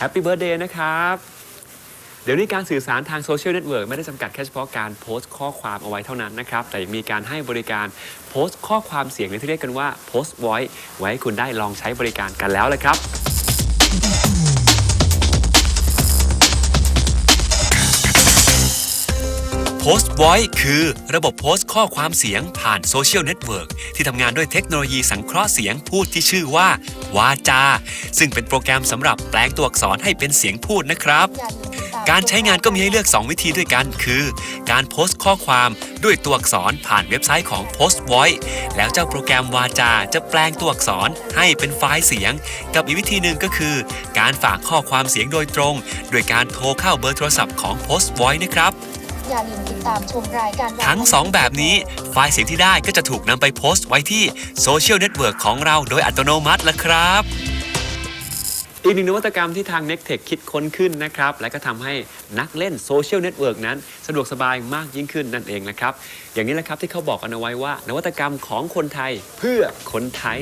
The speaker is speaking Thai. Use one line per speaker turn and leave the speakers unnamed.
แฮปปี้เบิร์ดเดย์นะครับ เดี๋ยวนี้การสื่อสารทางโซเชียลเน็ตเวิร์กไม่ได้จำกัดแค่เฉพาะการโพสต์ข้อความเอาไว้เท่านั้นนะครับ แต่ยังมีการให้บริการโพสต์ข้อความเสียงหรือที่เรียกกันว่าโพสต์ไว้ไว้ให้คุณได้ลองใช้บริการกันแล้วเลยครับ
Post Voice คือระบบโพสต์ข้อความเสียงผ่านโซเชียลเน็ตเวิร์กที่ทำงานด้วยเทคโนโลยีสังเคราะห์เสียงพูดที่ชื่อว่า วาจา ซึ่งเป็นโปรแกรมสำหรับแปลงตัวอักษรให้เป็นเสียงพูดนะครับ การใช้งานก็มีให้เลือก 2 วิธีด้วยกัน คือ การโพสต์ข้อความด้วยตัวอักษรผ่านเว็บไซต์ของ Post Voice แล้วเจ้าโปรแกรมวาจาจะแปลงตัวอักษรให้เป็นไฟล์เสียง กับอีกวิธีหนึ่งก็คือ การฝากข้อความเสียงโดยตรง โดยการโทรเข้าเบอร์โทรศัพท์ของ Post Voice นะครับ
อย่าลืมติดตามชมรายการ
ทั้ง 2 แบบนี้ ไฟล์เสียงที่ได้ก็จะถูกนำไปโพสต์ไว้ที่โซเชียลเน็ตเวิร์กของเราโดยอัตโนมัติละครับ
อีกหนึ่งนวัตกรรมที่ทาง n e c t e c h คิดค้นขึ้นนะครับ และก็ทำให้นักเล่นโซเชียลเน็ตเวิร์กนั้น สะดวกสบายมากยิ่งขึ้นนั่นเองนะครับ อย่างนี้แหละครับที่เขาบอกกันเอาไว้ว่า นวัตกรรมของคนไทยเพื่อคนไทย